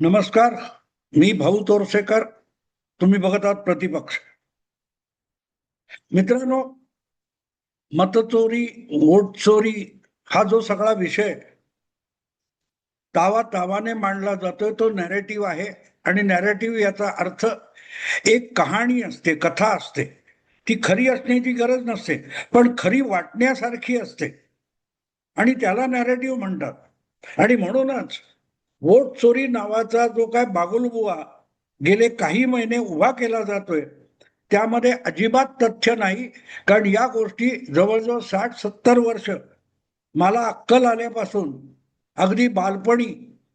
नमस्कार मी भाऊ तोरसेकर तुम्ही बघत आहात प्रतिपक्ष. मित्रांनो मतचोरी वोट चोरी हा जो सगळा विषय तावा तावाने मांडला जातोय तो नॅरेटिव्ह आहे आणि नॅरेटिव्ह याचा अर्थ एक कहाणी असते कथा असते. ती खरी असण्याची गरज नसते पण खरी वाटण्यासारखी असते. आणि त्याला नॅरेटिव्ह म्हणतात. आणि म्हणूनच वोट चोरी नावाचा जो काय बागुलबुवा गेले काही महिने उभा केला जातोय त्यामध्ये अजिबात तथ्य नाही. कारण या गोष्टी जवळजवळ साठ सत्तर वर्ष मला अक्कल आल्यापासून अगदी बालपणी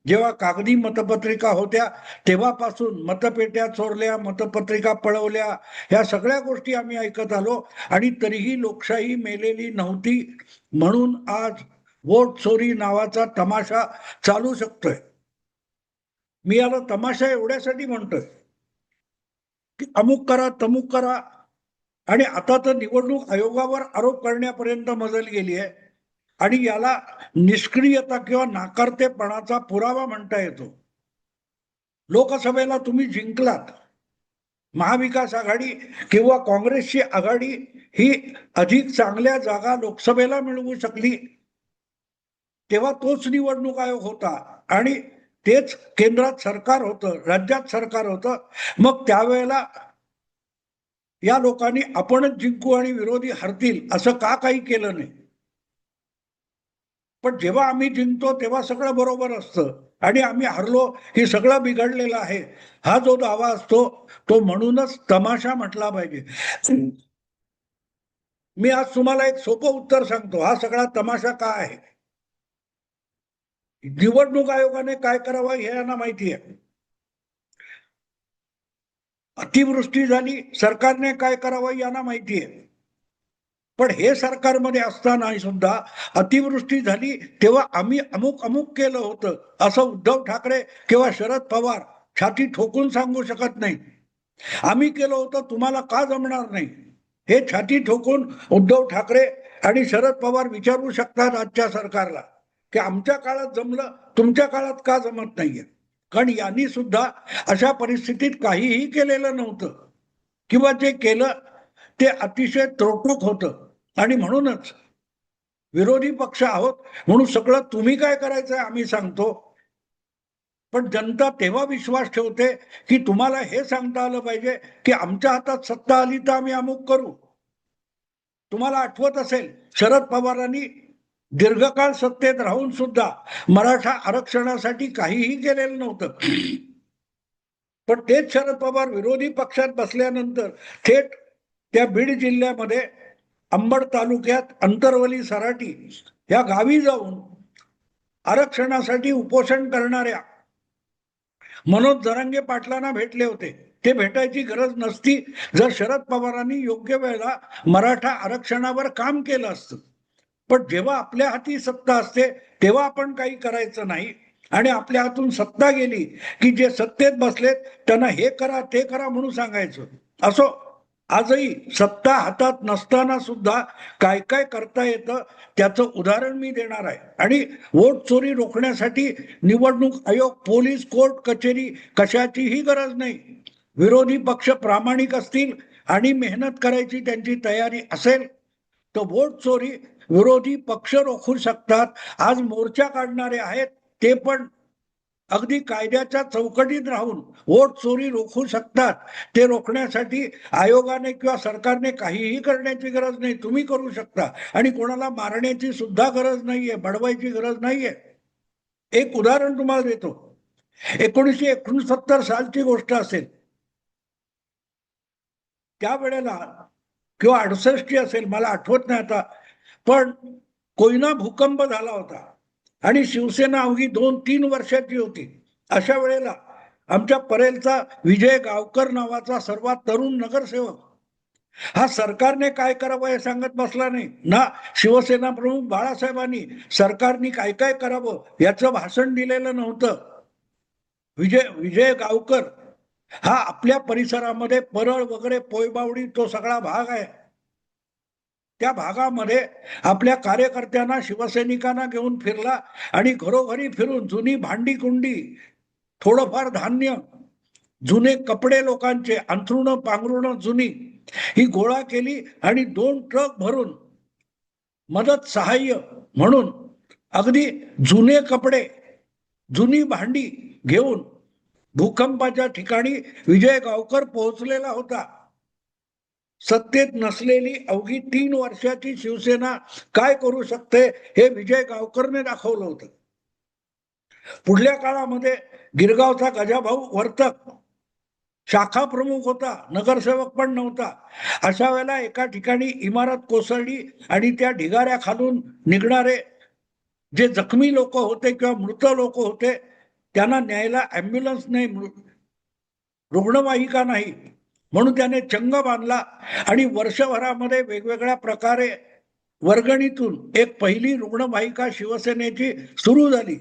जेव्हा कागदी मतपत्रिका होत्या तेव्हापासून मतपेट्या चोरल्या मतपत्रिका पळवल्या ह्या सगळ्या गोष्टी आम्ही ऐकत आलो. आणि तरीही लोकशाही मेलेली नव्हती म्हणून आज वोट चोरी नावाचा तमाशा चालू शकतोय. मी याला तमाशा एवढ्यासाठी म्हणतोय की अमुक करा तमुक करा. आणि आता तर निवडणूक आयोगावर आरोप करण्यापर्यंत मजल गेली आहे. आणि याला निष्क्रियता किंवा नाकारतेपणाचा पुरावा म्हणता येतो. लोकसभेला तुम्ही जिंकलात. महाविकास आघाडी किंवा काँग्रेसची आघाडी ही अधिक चांगल्या जागा लोकसभेला मिळवू शकली. तेव्हा तोच निवडणूक आयोग होता. आणि तेच केंद्रात सरकार होतं राज्यात सरकार होतं. मग त्यावेळेला या लोकांनी आपणच जिंकू आणि विरोधी हरतील असं का काही केलं नाही? पण जेव्हा आम्ही जिंकतो तेव्हा सगळं बरोबर असतं. आणि आम्ही हरलो की सगळं बिघडलेलं आहे. हा जो दावा असतो तो म्हणूनच तमाशा म्हटला पाहिजे. मी आज तुम्हाला एक सोपं उत्तर सांगतो. हा सगळा तमाशा का आहे? निवडणूक आयोगाने काय करावं हे यांना माहिती आहे. अतिवृष्टी झाली सरकारने काय करावं यांना माहिती आहे. पण हे सरकारमध्ये असताना सुद्धा अतिवृष्टी झाली तेव्हा आम्ही अमुक अमुक केलं होतं असं उद्धव ठाकरे किंवा शरद पवार छाती ठोकून सांगू शकत नाही. आम्ही केलं होतं तुम्हाला का जमणार नाही? हे छाती ठोकून उद्धव ठाकरे आणि शरद पवार विचारू शकतात आजच्या सरकारला. की आमच्या काळात जमलं तुमच्या काळात का जमत नाहीये? कारण यांनी सुद्धा अशा परिस्थितीत काहीही केलेलं नव्हतं. किंवा जे केलं ते अतिशय त्रोटूक होतं. आणि म्हणूनच विरोधी पक्ष आहोत म्हणून सगळं तुम्ही काय करायचंय आम्ही सांगतो. पण जनता तेव्हा विश्वास ठेवते की तुम्हाला हे सांगता आलं पाहिजे की आमच्या हातात सत्ता आली तर आम्ही अमुक करू. तुम्हाला आठवत असेल शरद पवारांनी दीर्घकाळ सत्तेत राहून सुद्धा मराठा आरक्षणासाठी काहीही केलेलं नव्हतं. पण तेच शरद पवार विरोधी पक्षात बसल्यानंतर थेट त्या बीड जिल्ह्यामध्ये अंबड तालुक्यात अंतरवली सराटी या गावी जाऊन आरक्षणासाठी उपोषण करणाऱ्या मनोज जरांगे पाटलांना भेटले होते. ते भेटायची गरज नसती जर शरद पवारांनी योग्य वेळेला मराठा आरक्षणावर काम केलं असतं. पण जेव्हा आपल्या हाती सत्ता असते तेव्हा आपण काही करायचं नाही. आणि आपल्या हातून सत्ता गेली की जे सत्तेत बसलेत त्यांना हे करा ते करा म्हणून सांगायचं. असो आजही सत्ता हातात नसताना सुद्धा काय काय करता येतं त्याचं उदाहरण मी देणार आहे. आणि वोट चोरी रोखण्यासाठी निवडणूक आयोग पोलीस कोर्ट कचेरी कशाचीही गरज नाही. विरोधी पक्ष प्रामाणिक असतील आणि मेहनत करायची त्यांची तयारी असेल तर वोट चोरी विरोधी पक्ष रोखू शकतात. आज मोर्चा काढणारे आहेत ते पण अगदी कायद्याच्या चौकटीत राहून वोट चोरी रोखू शकतात. ते रोखण्यासाठी आयोगाने किंवा सरकारने काहीही करण्याची गरज नाही. तुम्ही करू शकता. आणि कोणाला मारण्याची सुद्धा गरज नाहीये बडवायची गरज नाहीये. एक उदाहरण तुम्हाला देतो. एकोणीसशे एकोणसत्तर सालची गोष्ट असेल. त्यावेळेला किंवा अडुसष्टी असेल मला आठवत नाही आता. पण कोयना भूकंप झाला होता. आणि शिवसेना अवघी दोन तीन वर्षाची होती. अशा वेळेला आमच्या परेलचा विजय गावकर नावाचा सर्वात तरुण नगरसेवक हा सरकारने काय करावं हे सांगत बसला नाही. ना शिवसेना प्रमुख बाळासाहेबांनी सरकारने काय काय करावं याचं भाषण दिलेलं नव्हतं. विजय विजय गावकर हा आपल्या परिसरामध्ये परळ वगैरे पोयबावडी तो सगळा भाग आहे. त्या भागामध्ये आपल्या कार्यकर्त्यांना शिवसैनिकांना घेऊन फिरला आणि घरोघरी फिरून जुनी भांडी कुंडी थोडंफार धान्य जुने कपडे लोकांचे अंथरुण पांघरुण जुनी ही गोळा केली आणि दोन ट्रक भरून मदत सहाय्य म्हणून अगदी जुने कपडे जुनी भांडी घेऊन भूकंपाच्या ठिकाणी विजय गावकर पोहोचलेला होता. सत्तेत नसलेली अवघी तीन वर्षाची शिवसेना काय करू शकते हे विजय गावकरने दाखवलं होतं. पुढल्या काळामध्ये गिरगावचा गजाभाऊ वर्तक शाखा प्रमुख होता नगरसेवक पण नव्हता. अशा वेळेला एका ठिकाणी इमारत कोसळली आणि त्या ढिगाऱ्या खालून निघणारे जे जखमी लोक होते किंवा मृत लोक होते त्यांना न्यायला ऍम्ब्युलन्स नाही रुग्णवाहिका नाही म्हणून त्याने चंग बांधला आणि वर्षभरामध्ये वेगवेगळ्या प्रकारे वर्गणीतून एक पहिली रुग्णवाहिका शिवसेनेची सुरू झाली.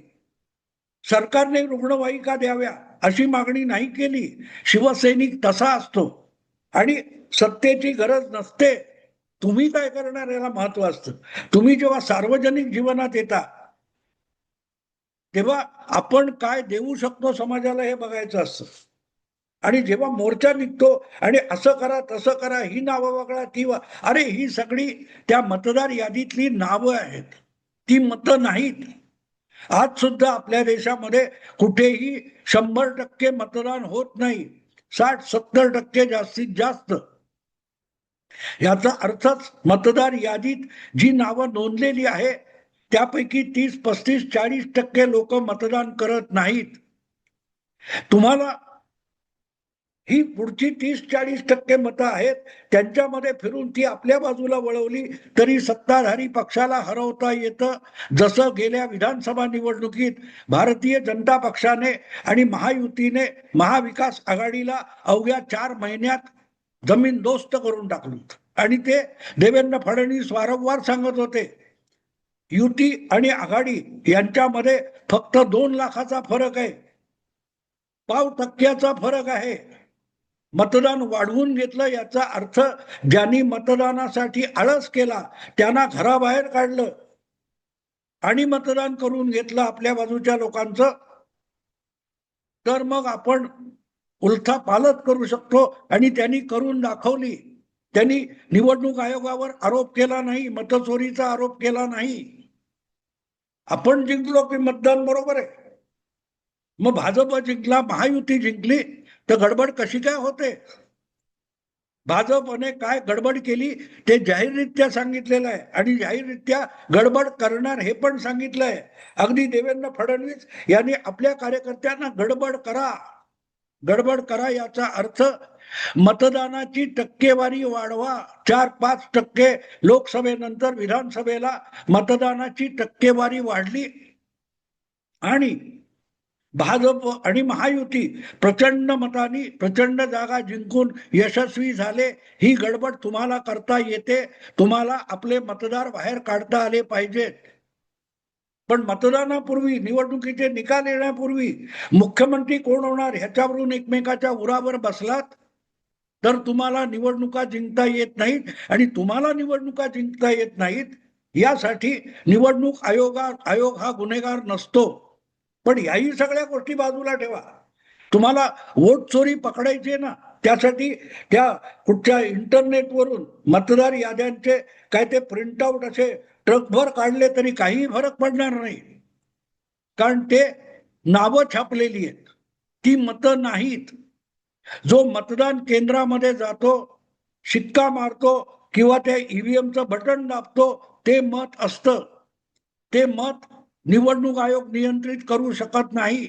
सरकारने रुग्णवाहिका द्याव्या अशी मागणी नाही केली. शिवसैनिक तसा असतो आणि सत्तेची गरज नसते. तुम्ही काय करणार याला महत्त्व असतं. तुम्ही जेव्हा सार्वजनिक जीवनात येता तेव्हा आपण काय देऊ शकतो समाजाला हे बघायचं असतं. आणि जेव्हा मोर्चा निघतो आणि असं करा तसं करा ही नावं वगळा ती वा अरे ही सगळी त्या मतदार यादीतली नावं आहेत. ती मतं नाहीत. आज सुद्धा आपल्या देशामध्ये कुठेही शंभर टक्के मतदान होत नाही. साठ सत्तर टक्के जास्तीत जास्त. याचा अर्थच मतदार यादीत जी नावं नोंदलेली आहे त्यापैकी तीस पस्तीस चाळीस टक्के लोक मतदान करत नाहीत. तुम्हाला ही पुढची तीस चाळीस टक्के मतं आहेत. त्यांच्यामध्ये फिरून ती आपल्या बाजूला वळवली तरी सत्ताधारी पक्षाला हरवता येतं. जसं गेल्या विधानसभा निवडणुकीत भारतीय जनता पक्षाने आणि महायुतीने महाविकास आघाडीला अवघ्या चार महिन्यात जमीन दोस्त करून टाकली. आणि ते देवेंद्र फडणवीस वारंवार सांगत होते युती आणि आघाडी यांच्यामध्ये फक्त दोन लाखाचा फरक आहे. पाव टक्क्याचा फरक आहे. मतदान वाढवून घेतलं याचा अर्थ ज्यांनी मतदानासाठी आळस केला त्यांना घराबाहेर काढलं आणि मतदान करून घेतलं आपल्या बाजूच्या लोकांचं तर मग आपण उलथा पालत करू शकतो. आणि त्यांनी करून दाखवली. त्यांनी निवडणूक आयोगावर आरोप केला नाही मतचोरीचा आरोप केला नाही. आपण जिंकलो की मतदान बरोबर आहे. मग भाजप जिंकला महायुती जिंकली तर गडबड कशी काय होते? भाजपने काय गडबड केली ते जाहीररित्या सांगितलेलं आहे. आणि जाहीररित्या गडबड करणार हे पण सांगितलं आहे. अगदी देवेंद्र फडणवीस यांनी आपल्या कार्यकर्त्यांना गडबड करा. गडबड करा याचा अर्थ मतदानाची टक्केवारी वाढवा. चार पाच टक्के लोकसभेनंतर विधानसभेला मतदानाची टक्केवारी वाढली. आणि भाजप आणि महायुती प्रचंड मतानी प्रचंड जागा जिंकून यशस्वी झाले. ही गडबड तुम्हाला करता येते. तुम्हाला आपले मतदार बाहेर काढता आले पाहिजेत पण मतदानापूर्वी निवडणुकीचे निकाल येण्यापूर्वी मुख्यमंत्री कोण होणार ह्याच्यावरून एकमेकाच्या उरावर बसलात? तर तुम्हाला निवडणुका जिंकता येत नाहीत आणि तुम्हाला निवडणुका जिंकता येत नाहीत यासाठी निवडणूक आयोगा आयोग हा गुन्हेगार नसतो. पण याही सगळ्या गोष्टी बाजूला ठेवा. तुम्हाला वोट चोरी पकडायची ना त्यासाठी त्या कुठच्या इंटरनेटवरून मतदार याद्यांचे काय ते प्रिंटआउट असे ट्रकभर काढले तरी काही फरक पडणार नाही. कारण ते नावं छापलेली आहेत. ती मतं नाहीत. जो मतदान केंद्रामध्ये जातो शिक्का मारतो किंवा त्या ईव्हीएमचं बटन दाबतो ते मत असतं. ते मत निवडणूक आयोग नियंत्रित करू शकत नाही.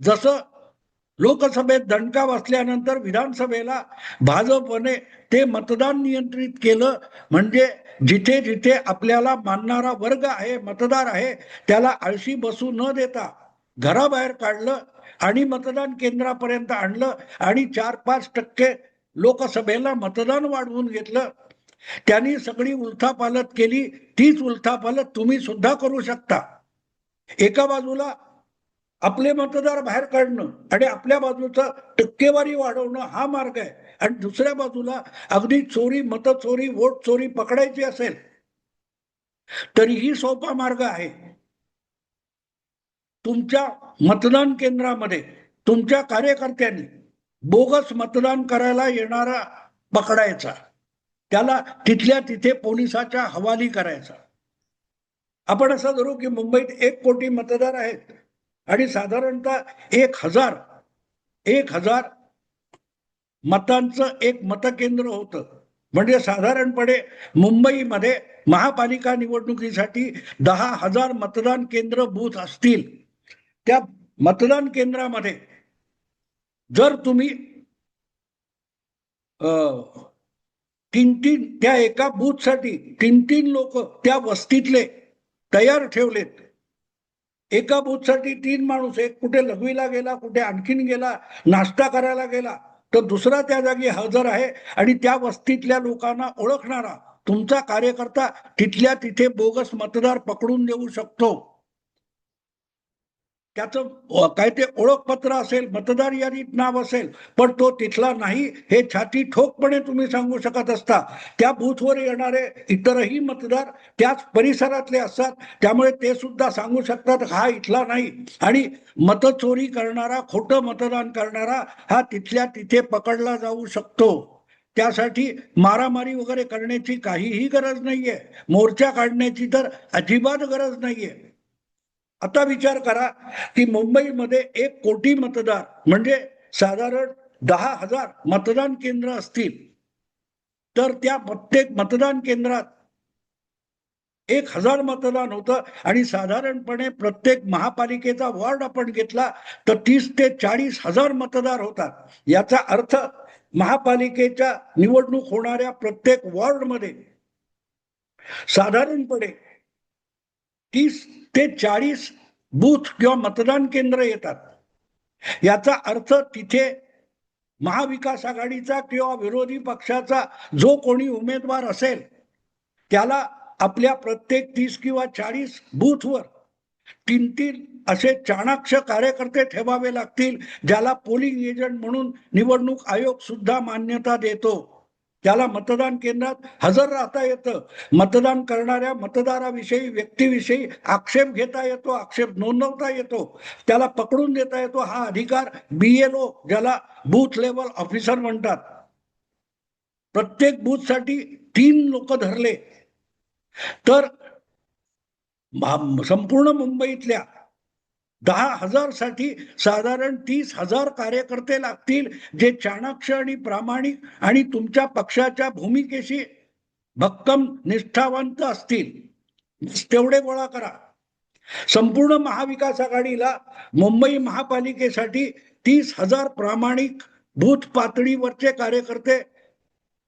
जसं लोकसभेत दणका बसल्यानंतर विधानसभेला भाजपने ते मतदान नियंत्रित केलं म्हणजे जिथे जिथे आपल्याला मानणारा वर्ग आहे मतदार आहे त्याला आळशी बसू न देता घराबाहेर काढलं आणि मतदान केंद्रापर्यंत आणलं आणि चार पाच टक्के लोकसभेला मतदान वाढवून घेतलं. त्यांनी सगळी उलथापालत केली तीच उलथापालत तुम्ही सुद्धा करू शकता. एका बाजूला आपले मतदार बाहेर काढणं आणि आपल्या बाजूचा टक्केवारी वाढवणं हा मार्ग आहे. आणि दुसऱ्या बाजूला अगदी चोरी मत चोरी वोट चोरी पकडायची असेल तरीही सोपा मार्ग आहे. तुमच्या मतदान केंद्रामध्ये तुमच्या कार्यकर्त्यांनी बोगस मतदान करायला येणारा पकडायचा. त्याला तिथल्या तिथे पोलिसाच्या हवाली करायचा. आपण असं धरू की मुंबईत एक कोटी मतदार आहेत आणि साधारणतः एक हजार एक हजार मतांचं एक मतकेंद्र होतं. म्हणजे साधारणपणे मुंबईमध्ये महापालिका निवडणुकीसाठी दहा हजार मतदान केंद्र बूथ असतील. त्या मतदान केंद्रामध्ये जर तुम्ही अं, तीन तीन त्या एका बूथसाठी तीन तीन लोक त्या वस्तीतले तयार ठेवलेत. एका बूथसाठी तीन माणूस एक कुठे लघवीला गेला कुठे आणखीन गेला नाश्ता करायला गेला तर दुसरा त्या जागी हजर आहे आणि त्या वस्तीतल्या लोकांना ओळखणारा तुमचा कार्यकर्ता तिथल्या तिथे बोगस मतदार पकडून देऊ शकतो. त्याचं काही काय ते ओळखपत्र असेल मतदार यादीत नाव असेल पण तो तिथला नाही हे छाती ठोकपणे तुम्ही सांगू शकत असता. त्या बूथवर येणारे इतरही मतदार त्याच परिसरातले असतात त्यामुळे ते सुद्धा सांगू शकतात हा इथला नाही. आणि मतचोरी करणारा खोटं मतदान करणारा हा तिथल्या तिथे पकडला जाऊ शकतो. त्यासाठी मारामारी वगैरे करण्याची काहीही गरज नाहीये. मोर्चा काढण्याची तर अजिबात गरज नाहीये. आता विचार करा की मुंबईमध्ये एक कोटी मतदार म्हणजे साधारण दहा हजार मतदान केंद्र असतील तर त्या प्रत्येक मतदान केंद्रात एक हजार मतदान होतं. आणि साधारणपणे प्रत्येक महापालिकेचा वॉर्ड आपण घेतला तर तीस ते चाळीस हजार मतदार होतात. याचा अर्थ महापालिकेच्या निवडणूक होणाऱ्या प्रत्येक वॉर्डमध्ये साधारणपणे तीस ते चाळीस बूथ किंवा मतदान केंद्र येतात. याचा अर्थ तिथे महाविकास आघाडीचा किंवा विरोधी पक्षाचा जो कोणी उमेदवार असेल त्याला आपल्या प्रत्येक तीस किंवा चाळीस बूथवर तीन तीन असे चाणाक्ष कार्यकर्ते ठेवावे लागतील ज्याला पोलिंग एजंट म्हणून निवडणूक आयोग सुद्धा मान्यता देतो. त्याला मतदान केंद्रात हजर राहता येतं. मतदान करणाऱ्या मतदाराविषयी व्यक्तीविषयी आक्षेप घेता येतो आक्षेप नोंदवता येतो. त्याला पकडून देता येतो. हा अधिकार बी एल ओ ज्याला बूथ लेवल ऑफिसर म्हणतात. प्रत्येक बूथसाठी तीन लोक धरले. तर संपूर्ण मुंबईतल्या दहा हजारसाठी साधारण तीस हजार कार्यकर्ते लागतील जे चाणाक्ष आणि प्रामाणिक आणि तुमच्या पक्षाच्या भूमिकेशी भक्कम निष्ठावंत असतील. तेवढे गोळा करा. संपूर्ण महाविकास आघाडीला मुंबई महापालिकेसाठी तीस हजार प्रामाणिक बूथ पातळीवरचे कार्यकर्ते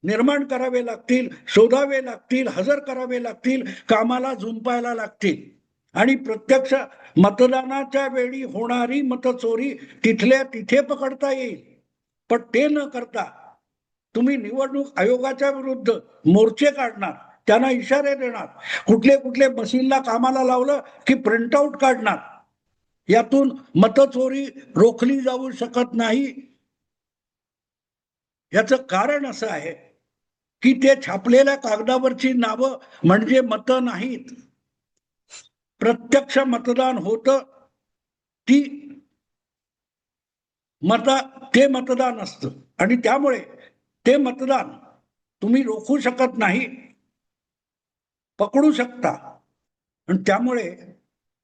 निर्माण करावे लागतील शोधावे लागतील हजर करावे लागतील कामाला झुंपायला लागतील. आणि प्रत्यक्ष मतदानाच्या वेळी होणारी मतचोरी तिथल्या तिथे पकडता येईल. पण ते न करता तुम्ही निवडणूक आयोगाच्या विरुद्ध मोर्चे काढणार त्यांना इशारे देणार कुठले कुठले मशीनला कामाला लावलं की प्रिंटआउट काढणार. यातून मतचोरी रोखली जाऊ शकत नाही. याचं कारण असं आहे की ते छापलेल्या कागदावरची नावं म्हणजे मतं नाहीत. प्रत्यक्ष मतदान होतं ती मता ते मतदान असतं. आणि त्यामुळे ते मतदान तुम्ही रोखू शकत नाही पकडू शकता. आणि त्यामुळे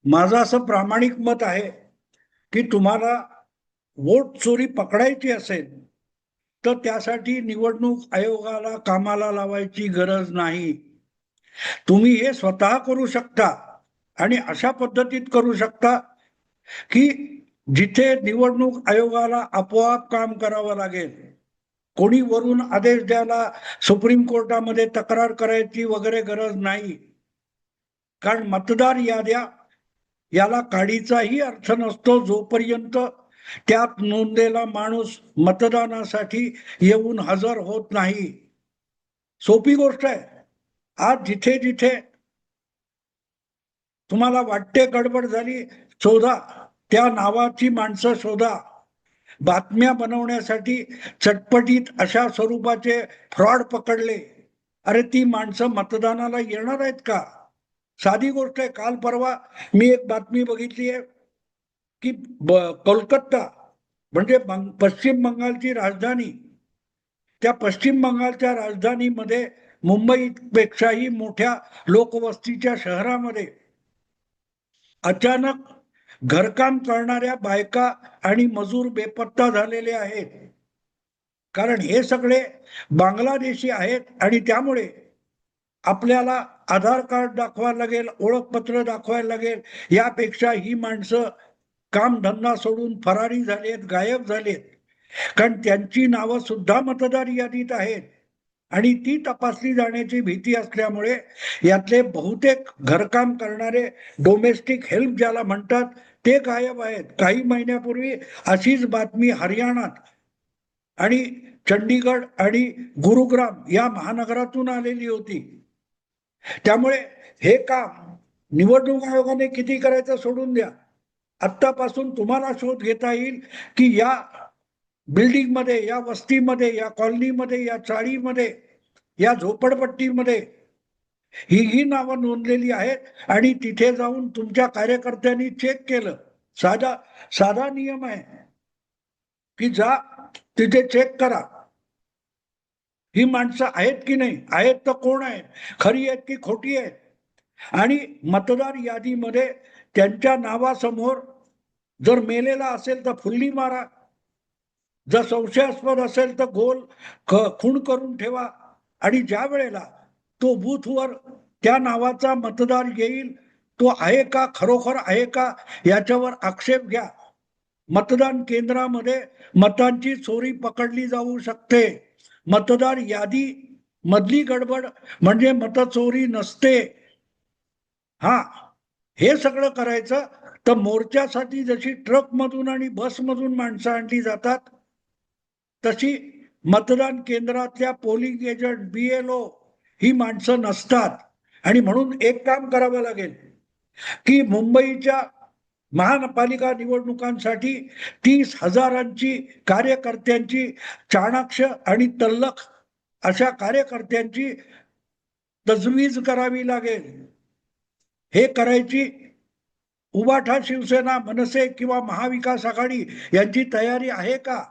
माझं असं प्रामाणिक मत आहे की तुम्हाला वोट चोरी पकडायची असेल तर त्यासाठी निवडणूक आयोगाला कामाला लावायची गरज नाही. तुम्ही हे स्वतः करू शकता. आणि अशा पद्धतीत करू शकता की जिथे निवडणूक आयोगाला आपोआप काम करावं लागेल कोणी वरून आदेश द्यायला सुप्रीम कोर्टामध्ये तक्रार करायची वगैरे गरज नाही. कारण मतदार याद्या याला काडीचाही अर्थ नसतो जोपर्यंत त्यात नोंदलेला माणूस मतदानासाठी येऊन हजर होत नाही. सोपी गोष्ट आहे. आज जिथे जिथे तुम्हाला वाटते गडबड झाली? शोधा. त्या नावाची माणसं शोधा. बातम्या बनवण्यासाठी चटपटीत अशा स्वरूपाचे फ्रॉड पकडले. अरे ती माणसं मतदानाला येणार आहेत का? साधी गोष्ट आहे काल परवा मी एक बातमी बघितली आहे की ब- कोलकाता म्हणजे बंग- पश्चिम बंगालची राजधानी. त्या पश्चिम बंगालच्या राजधानीमध्ये मुंबईपेक्षाही मोठ्या लोकवस्तीच्या शहरामध्ये अचानक घरकाम करणाऱ्या बायका आणि मजूर बेपत्ता झालेले आहेत. कारण हे सगळे बांगलादेशी आहेत आणि त्यामुळे आपल्याला आधार कार्ड दाखवायला लागेल ओळखपत्र दाखवायला लागेल यापेक्षा ही माणसं कामधंदा सोडून फरारी झालेत गायब झालेत. कारण त्यांची नावं सुद्धा मतदार यादीत आहेत. आणि ती तपासली जाण्याची भीती असल्यामुळे यातले बहुतेक घरकाम करणारे डोमेस्टिक हेल्प ज्याला म्हणतात ते गायब आहेत. काही महिन्यापूर्वी अशीच बातमी हरियाणात आणि चंडीगड आणि गुरुग्राम या महानगरातून आलेली होती. त्यामुळे हे काम निवडणूक आयोगाने किती करायचं सोडून द्या. आत्तापासून तुम्हाला शोध घेता येईल की या बिल्डिंगमध्ये या वस्तीमध्ये या कॉलनीमध्ये या चाळीमध्ये या झोपडपट्टीमध्ये ही ही नावं नोंदलेली आहेत आणि तिथे जाऊन तुमच्या कार्यकर्त्यांनी चेक केलं. साधा साधा नियम आहे की जा तिथे चेक करा. ही माणसं आहेत की नाही? आहेत तर कोण आहेत? खरी आहेत की खोटी आहेत? आणि मतदार यादीमध्ये त्यांच्या नावासमोर जर मेलेला असेल तर फुल्ली मारा. जर संशयास्पद असेल तर गोल ख- खूण करून ठेवा. आणि ज्या वेळेला तो बूथवर त्या नावाचा मतदार येईल तो आहे का खरोखर आहे का याच्यावर आक्षेप घ्या. मतदान केंद्रामध्ये मतांची चोरी पकडली जाऊ शकते. मतदार यादी मधली गडबड म्हणजे मतचोरी नसते. हा हे सगळं करायचं तर मोर्चासाठी जशी ट्रक मधून आणि बसमधून माणसं आणली जातात तशी मतदान केंद्रातल्या polling agent B L O ही माणसं नसतात. आणि म्हणून एक काम करावं लागेल की मुंबईच्या महानपालिका निवडणुकांसाठी तीस हजारांची कार्यकर्त्यांची चाणाक्ष आणि तल्लख अशा कार्यकर्त्यांची तजवीज करावी लागेल. हे करायची उबाठा शिवसेना मनसे किंवा महाविकास आघाडी यांची तयारी आहे का?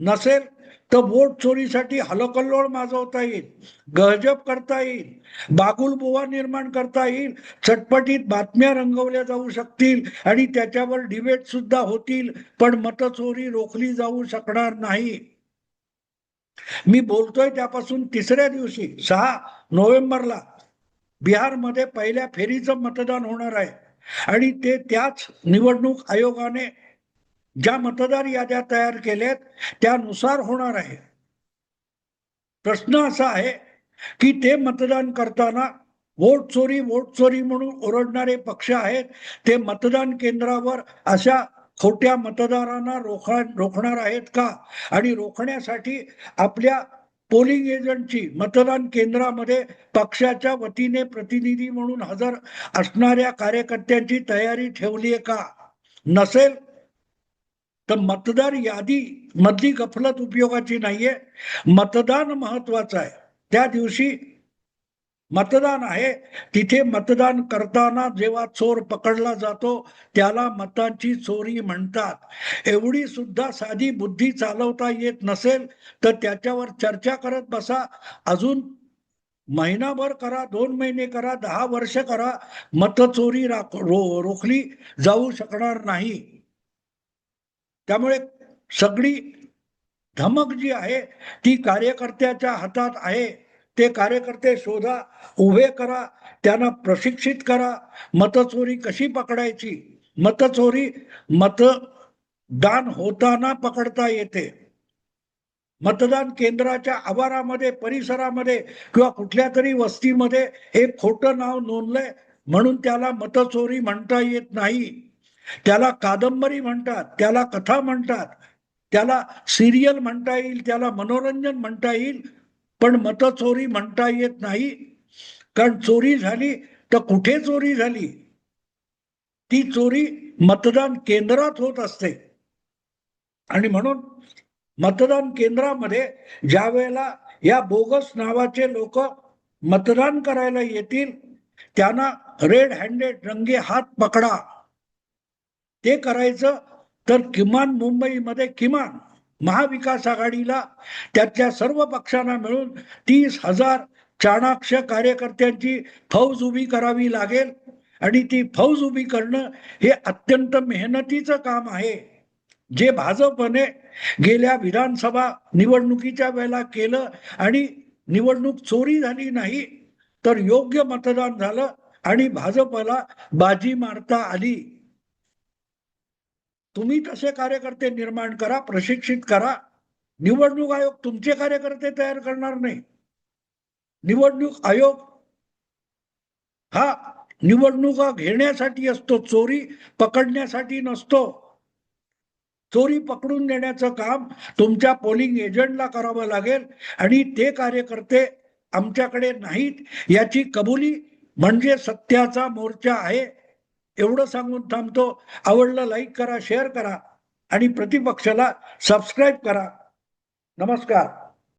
नसेल तर वोट चोरीसाठी हलकल्लोळ माजवता येईल गहजब करता येईल बागुलबुवा निर्माण करता येईल चटपटीत बातम्या रंगवल्या जाऊ शकतील आणि त्याच्यावर डिबेट सुद्धा होतील पण मतचोरी रोखली जाऊ शकणार नाही. मी बोलतोय त्यापासून तिसऱ्या दिवशी सहा नोव्हेंबरला. बिहारमध्ये पहिल्या फेरीचं मतदान होणार आहे आणि ते त्याच निवडणूक आयोगाने ज्या मतदार याद्या तयार केल्यात त्यानुसार होणार आहे. प्रश्न असा आहे की ते मतदान करताना वोट चोरी वोट चोरी म्हणून ओरडणारे पक्ष आहेत ते मतदान केंद्रावर अशा खोट्या मतदारांना रोखा रोखणार आहेत का? आणि रोखण्यासाठी आपल्या पोलिंग एजंटची मतदान केंद्रामध्ये पक्षाच्या वतीने प्रतिनिधी म्हणून हजर असणाऱ्या कार्यकर्त्यांची तयारी ठेवली आहे का? नसेल तर मतदार यादी मधली गफलत उपयोगाची नाहीये. मतदान महत्वाचं आहे. त्या दिवशी मतदान आहे. तिथे मतदान करताना जेव्हा चोर पकडला जातो त्याला मतांची चोरी म्हणतात. एवढी सुद्धा साधी बुद्धी चालवता येत नसेल तर त्याच्यावर चर्चा करत बसा. अजून महिनाभर करा दोन महिने करा दहा वर्ष करा मतचोरी राख रो रोखली जाऊ शकणार नाही. त्यामुळे सगळी धमक जी आहे ती कार्यकर्त्याच्या हातात आहे. ते कार्यकर्ते शोधा उभे करा त्यांना प्रशिक्षित करा. मतचोरी कशी पकडायची? मतचोरी मतदान होताना पकडता येते. मतदान केंद्राच्या आवारामध्ये परिसरामध्ये किंवा कुठल्या तरी वस्तीमध्ये हे खोटं नाव नोंदलंय म्हणून त्याला मतचोरी म्हणता येत नाही. त्याला कादंबरी म्हणतात त्याला कथा म्हणतात त्याला सिरियल म्हणता येईल त्याला मनोरंजन म्हणता येईल पण मतचोरी म्हणता येत नाही. कारण चोरी झाली तर कुठे चोरी झाली? ती चोरी मतदान केंद्रात होत असते. आणि म्हणून मतदान केंद्रामध्ये ज्या वेळेला या बोगस नावाचे लोक मतदान करायला येतील त्यांना रेड हँडेड रंगे हात पकडा. ते करायचं तर किमान मुंबईमध्ये किमान महाविकास आघाडीला त्यातल्या सर्व पक्षांना मिळून तीस हजार चाणाक्ष कार्यकर्त्यांची फौज उभी करावी लागेल. आणि ती फौज उभी करणं हे अत्यंत मेहनतीचं काम आहे. जे भाजपने गेल्या विधानसभा निवडणुकीच्या वेळेला केलं आणि निवडणूक चोरी झाली नाही तर योग्य मतदान झालं आणि भाजपला बाजी मारता आली. तुम्ही तसे कार्यकर्ते निर्माण करा प्रशिक्षित करा निवडणूक आयोग तुमचे कार्यकर्ते तयार करणार नाही. निवडणूक आयोग हा निवडणुका घेण्यासाठी असतो चोरी पकडण्यासाठी नसतो. चोरी पकडून देण्याचं काम तुमच्या पोलिंग एजंटला करावं लागेल आणि ते कार्यकर्ते आमच्याकडे नाहीत याची कबुली म्हणजे सत्याचा मोर्चा आहे. एवढं सांगून थांबतो. आवडलं लाईक करा शेअर करा आणि प्रतिपक्षाला सबस्क्राईब करा. नमस्कार.